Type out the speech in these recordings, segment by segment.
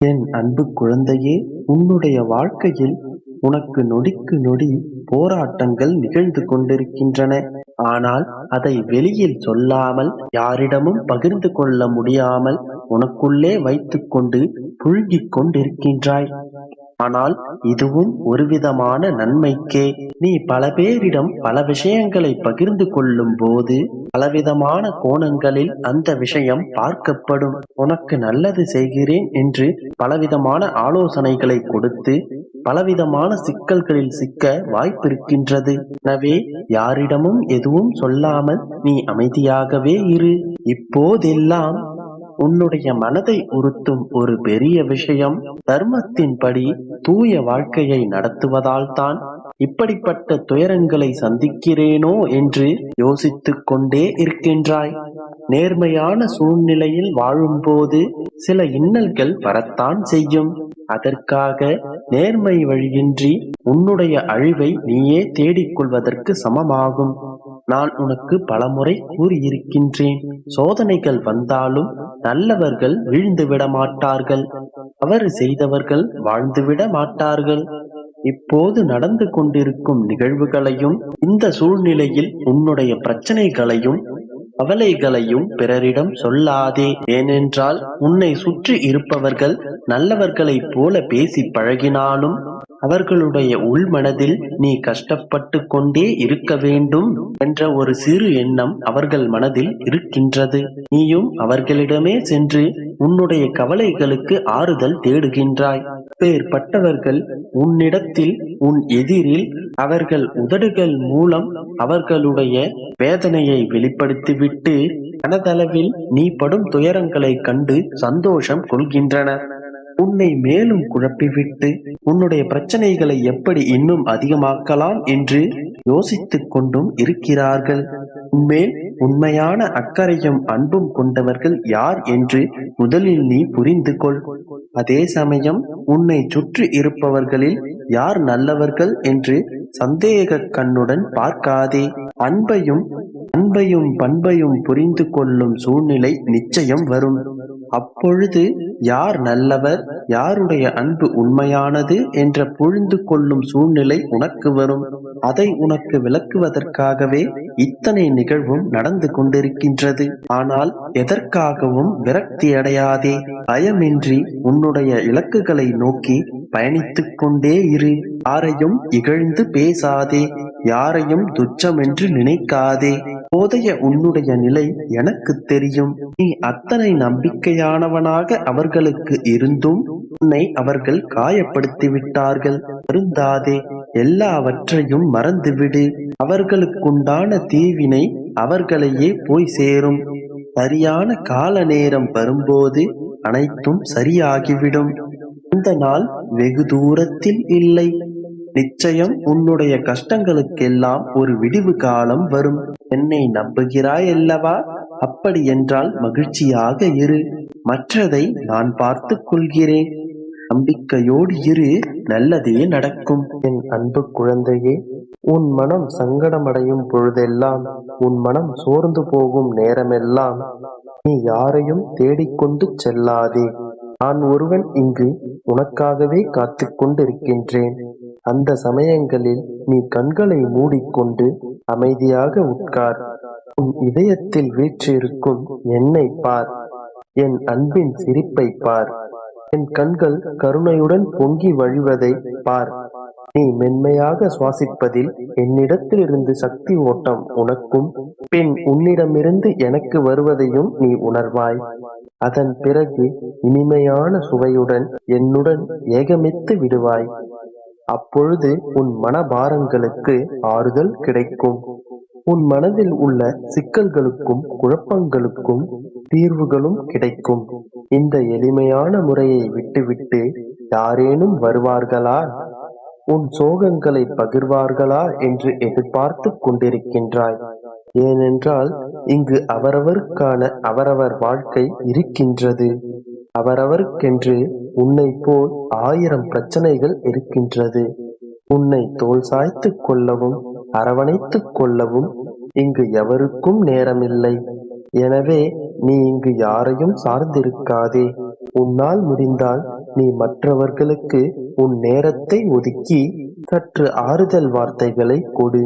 என் அன்பு குழந்தையே உன்னுடைய வாழ்க்கையில் உனக்கு நொடிக்கு நொடி போராட்டங்கள் நிகழ்ந்து கொண்டிருக்கின்றன. ஆனால் அதை வெளியில் சொல்லாமல் யாரிடமும் பகிர்ந்து கொள்ள முடியாமல் உனக்குள்ளே வைத்துக்கொண்டு புழுங்கிக் கொண்டிருக்கின்றாய். ஆனால் இதுவும் ஒருவிதமான நன்மைக்கே. நீ பல பேரிடம் பல விஷயங்களை பகிர்ந்து கொள்ளும் போது பலவிதமான கோணங்களில் அந்த விஷயம் பார்க்கப்படும். உனக்கு நல்லது செய்கிறேன் என்று பலவிதமான ஆலோசனைகளை கொடுத்து பலவிதமான சிக்கல்களில் சிக்க வாய்ப்பிருக்கின்றது. எனவே யாரிடமும் எதுவும் சொல்லாமல் நீ அமைதியாகவே இரு. இப்போதெல்லாம் உன்னுடைய மனதை உறுத்தும் ஒரு பெரிய விஷயம் தர்மத்தின்படி தூய வாழ்க்கையை நடத்துவதால் தான் இப்படிப்பட்ட துயரங்களை சந்திக்கிறேனோ என்று யோசித்துக் கொண்டே இருக்கின்றாய். நேர்மையான சூழ்நிலையில் வாழும்போது சில இன்னல்கள் வரத்தான் செய்யும். அதற்காக நேர்மை வழியின்றி உன்னுடைய அழிவை நீயே தேடிக்கொள்வதற்கு சமமாகும். நான் உனக்கு பலமுறை கூறியிருக்கின்றேன். சோதனைகள் வந்தாலும் நல்லவர்கள் வீழ்ந்துவிட மாட்டார்கள் தவறு செய்தவர்கள் வாழ்ந்துவிட மாட்டார்கள் இப்போது நடந்து கொண்டிருக்கும் நிகழ்வுகளையும் இந்த சூழ்நிலையில் உன்னுடைய பிரச்சனைகளையும் கவலைகளையும் பிறரிடம் சொல்லாதே. ஏனென்றால் உன்னை சுற்றி இருப்பவர்கள் நல்லவர்களைப் போல பேசி பழகினாலும் அவர்களுடைய உள்மனதில் நீ கஷ்டப்பட்டு கொண்டே இருக்க வேண்டும் என்ற ஒரு சிறு எண்ணம் அவர்கள் மனதில் இருக்கின்றது. நீயும் அவர்களிடமே சென்று உன்னுடைய கவலைகளுக்கு ஆறுதல் தேடுகின்றாய். பேர்பட்டவர்கள் உன்னிடத்தில் உன் எதிரில் அவர்கள் உதடுகள் மூலம் அவர்களுடைய வேதனையை வெளிப்படுத்திவிட்டு மனதளவில் நீ படும் துயரங்களை கண்டு சந்தோஷம் கொள்கின்றனர். உன்னை மேலும் குழப்பிவிட்டு உன்னுடைய பிரச்சனைகளை எப்படி இன்னும் அதிகமாக்கலாம் என்று யோசித்துக் கொண்டும் இருக்கிறார்கள். உன்மேல் உண்மையான அக்கறையும் அன்பும் கொண்டவர்கள் யார் என்று முதலில் நீ புரிந்து கொள். அதே சமயம் உன்னை சுற்றி இருப்பவர்களில் யார் நல்லவர்கள் என்று சந்தேக கண்ணுடன் பார்க்காதே. அன்பையும் அன்பையும் பண்பையும் புரிந்து கொள்ளும் சூழ்நிலை நிச்சயம் வரும். அப்பொழுது யார் நல்லவர் யாருடைய அன்பு உண்மையானது என்ற புரிந்து கொள்ளும் சூழ்நிலை உனக்கு வரும். அதை உனக்கு விளக்குவதற்காகவே இத்தனை நிகழ்வும் நடந்து கொண்டிருக்கின்றது. ஆனால் எதற்காகவும் விரக்தி அடையாதே. பயமின்றி உன்னுடைய இலக்குகளை நோக்கி பயணித்துக் கொண்டே இரு. யாரையும் இகழ்ந்து பேசாதே. யாரையும் துச்சமென்று நினைக்காதே. போதைய உன்னுடைய நிலை எனக்கு தெரியும். நீ அத்தனை நம்பிக்கையானவனாக அவர்களுக்கு இருந்தும் உன்னை அவர்கள் காயப்படுத்தி விட்டார்கள் வருந்தாதே எல்லாவற்றையும் மறந்துவிடு. அவர்களுக்குண்டான தீவினை அவர்களையே போய் சேரும். சரியான கால நேரம் வரும்போது அனைத்தும் சரியாகிவிடும். அந்த நாள் வெகு தூரத்தில் இல்லை. நிச்சயம் உன்னுடைய கஷ்டங்களுக்கெல்லாம் ஒரு விடிவு காலம் வரும். என்னை நம்புகிறாய் அல்லவா? அப்படி என்றால் மகிழ்ச்சியாக இரு. மற்றதை நான் பார்த்து கொள்கிறேன். நம்பிக்கையோடு இரு. நல்லதே நடக்கும். என் அன்பு குழந்தையே உன் மனம் சங்கடமடையும் பொழுதெல்லாம் உன் மனம் சோர்ந்து போகும் நேரமெல்லாம் நீ யாரையும் தேடிக்கொண்டு செல்லாதே. நான் ஒருவன் இங்கு உனக்காகவே காத்து கொண்டிருக்கின்றேன். அந்த சமயங்களில் நீ கண்களை மூடிக்கொண்டு அமைதியாக உட்கார். உன் இதயத்தில் வீற்றிருக்கும் என்னை பார். என் அன்பின் சிரிப்பை பார். என் கண்கள் கருணையுடன் பொங்கி வழிவதை பார். நீ மென்மையாக சுவாசிப்பதில் என்னிடத்திலிருந்து சக்தி ஓட்டம் உனக்கும் பின் உன்னிடமிருந்து எனக்கு வருவதையும் நீ உணர்வாய். அதன் பிறகு இனிமையான சுவையுடன் என்னுடன் ஏகமித்து விடுவாய். அப்பொழுது உன் மனபாரங்களுக்கு ஆறுதல் கிடைக்கும். உன் மனதில் உள்ள சிக்கல்களுக்கும் குழப்பங்களுக்கும் தீர்வுகளும் கிடைக்கும். இந்த எளிமையான முறையை விட்டுவிட்டு யாரேனும் வருவார்களா? உன் சோகங்களை பகிர்வார்களா என்று எதிர்பார்த்து கொண்டிருக்கின்றாய். ஏனென்றால் இங்கு அவரவருக்கான அவரவர் வாழ்க்கை இருக்கின்றது. அவரவருக்கென்று உன்னை போல் ஆயிரம் பிரச்சனைகள் இருக்கின்றது. உன்னை தோல் சாய்த்துக் கொள்ளவும் அரவணைத்துக் கொள்ளவும் இங்கு எவருக்கும் நேரமில்லை. எனவே நீ இங்கு யாரையும் சார்ந்திருக்காதே. உன்னால் முடிந்தால் நீ மற்றவர்களுக்கு உன் நேரத்தை ஒதுக்கி சற்று ஆறுதல் வார்த்தைகளை கொடு.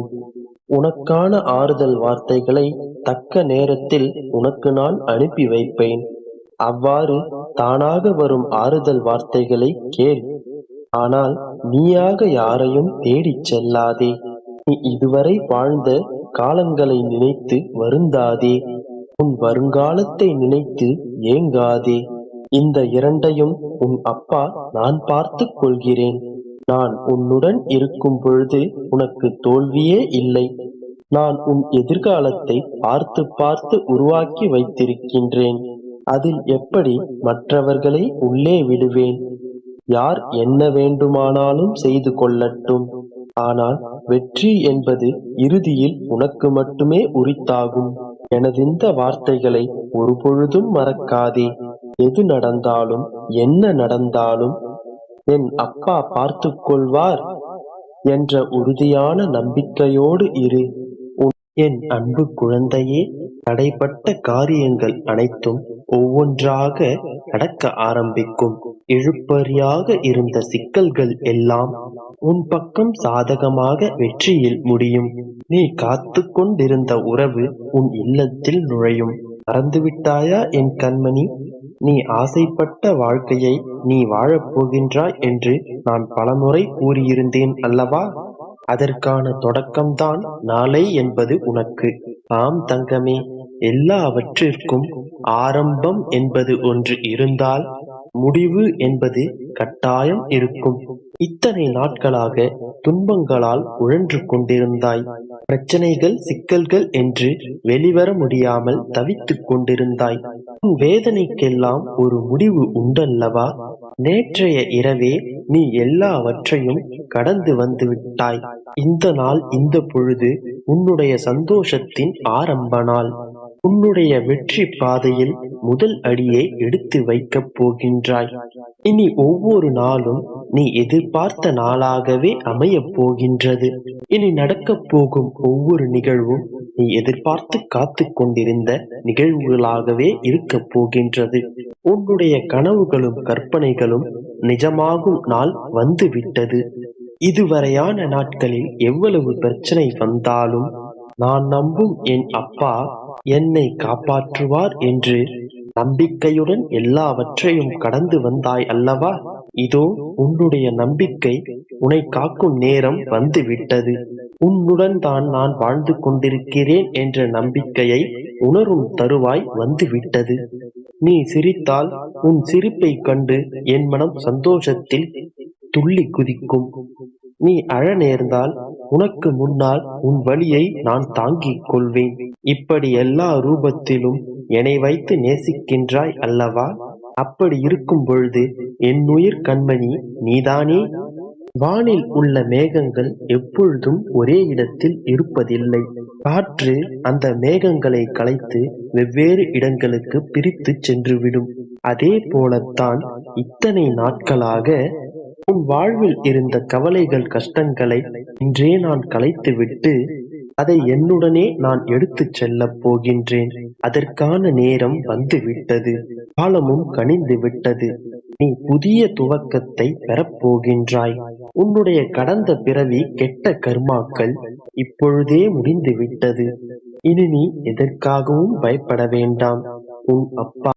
உனக்கான ஆறுதல் வார்த்தைகளை தக்க நேரத்தில் உனக்கு நான் அனுப்பி வைப்பேன். அவ்வாறு தானாக வரும் ஆறுதல் வார்த்தைகளை கேள். ஆனால் நீயாக யாரையும் தேடிச் செல்லாதே. நீ இதுவரை வாழ்ந்த காலங்களை நினைத்து வருந்தாதே. உன் வருங்காலத்தை நினைத்து ஏங்காதே. இந்த இரண்டையும் உன் அப்பா நான் பார்த்துக் கொள்கிறேன். நான் உன்னுடன் இருக்கும் பொழுது உனக்கு தோல்வியே இல்லை. நான் உன் எதிர்காலத்தை பார்த்து பார்த்து உருவாக்கி வைத்திருக்கின்றேன். அதில் எப்படி மற்றவர்களை உள்ளே விடுவேன்? யார் என்ன வேண்டுமானாலும் செய்து கொள்ளட்டும். ஆனால் வெற்றி என்பது இறுதியில் உனக்கு மட்டுமே உரித்தாகும். எனதிந்த வார்த்தைகளை ஒருபொழுதும் மறக்காதே. எது நடந்தாலும் என்ன நடந்தாலும் என் அப்பா பார்த்து கொள்வார் என்ற உறுதியான நம்பிக்கையோடு இரு. என் அன்பு குழந்தையே தடைப்பட்ட காரியங்கள் அனைத்தும் ஒவ்வொன்றாக நடக்க ஆரம்பிக்கும். எழுப்பறியாக இருந்த சிக்கல்கள் எல்லாம் உன் பக்கம் சாதகமாக வெற்றியில் முடியும். நீ காத்து கொண்டிருந்த உறவு உன் இல்லத்தில் நுழையும். மறந்துவிட்டாயா என் கண்மணி? நீ ஆசைப்பட்ட வாழ்க்கையை நீ வாழப்போகின்றாய் என்று நான் பலமுறை கூறியிருந்தேன் அல்லவா? அதற்கான தொடக்கம்தான் நாளை என்பது உனக்கு. ஆம் தங்கமே எல்லாவற்றிற்கும் ஆரம்பம் என்பது ஒன்று இருந்தால் முடிவு என்பது கட்டாயம் இருக்கும். இத்தனை நாட்களாக துன்பங்களால் உழன்று கொண்டிருந்தாய். பிரச்சனைகள் சிக்கல்கள் என்று வெளிவர முடியாமல் தவித்துக் கொண்டிருந்தாய். உன் வேதனைக்கெல்லாம் ஒரு முடிவு உண்டல்லவா? நேற்றைய இரவே நீ எல்லாவற்றையும் கடந்து வந்து விட்டாய். இந்த நாள் இந்த பொழுது உன்னுடைய சந்தோஷத்தின் ஆரம்ப நாள். உன்னுடைய வெற்றி பாதையில் முதல் அடியை எடுத்து வைக்கப் போகின்றாய். இனி ஒவ்வொரு நாளும் நீ எதிர்பார்த்த நாளாகவே அமையப் போகின்றது. இனி நடக்கப் போகும் ஒவ்வொரு நிகழ்வும் நீ எதிர்பார்த்து காத்து கொண்டிருந்த நிகழ்வுகளாகவே இருக்கப் போகின்றது. உன்னுடைய கனவுகளும் கற்பனைகளும் நிஜமாகும் நாள் வந்துவிட்டது. இதுவரையான நாட்களில் எவ்வளவு பிரச்சனை வந்தாலும் நான் நம்பும் என் அப்பா என்னை காப்பாற்றுவார் என்று நம்பிக்கையுடன் எல்லாவற்றையும் கடந்து வந்தாய் அல்லவா? இதோ உன்னுடைய நம்பிக்கை உன்னை காக்கும் நேரம் வந்து விட்டது உன்னுடன் தான் நான் வாழ்ந்து கொண்டிருக்கிறேன் என்ற நம்பிக்கையை உணரும் தருவாய் வந்து விட்டது நீ சிரித்தால் உன் சிரிப்பை கண்டு என் மனம் சந்தோஷத்தில் துள்ளி குதிக்கும். நீ அழ நேர்ந்தால் உனக்கு முன்னால் உன் வழியை நான் தாங்கிக் கொள்வேன். இப்படி எல்லா ரூபத்திலும் என்னை வைத்து நேசிக்கின்றாய் அல்லவா? அப்படி இருக்கும் பொழுது என் உயிர் கண்மணி நீதானே? வானில் உள்ள மேகங்கள் எப்பொழுதும் ஒரே இடத்தில் இருப்பதில்லை. காற்று அந்த மேகங்களை கலைத்து வெவ்வேறு இடங்களுக்கு பிரித்து சென்றுவிடும். அதே போலத்தான் இத்தனை நாட்களாக உன் வாழ்வில் இருந்த கவலைகள் கஷ்டங்களை இன்றே நான் கலைத்துவிட்டு அதை என்னுடனே நான் எடுத்துச் செல்லப் போகின்றேன். அதற்கான நேரம் வந்துவிட்டது. காலமும் கனிந்து விட்டது நீ புதிய துவக்கத்தை பெறப்போகின்றாய் உன்னுடைய கடந்த பிறவி கெட்ட கர்மாக்கள் இப்பொழுதே முடிந்து விட்டது இனி நீ எதற்காகவும் பயப்பட வேண்டாம். உன் அப்பா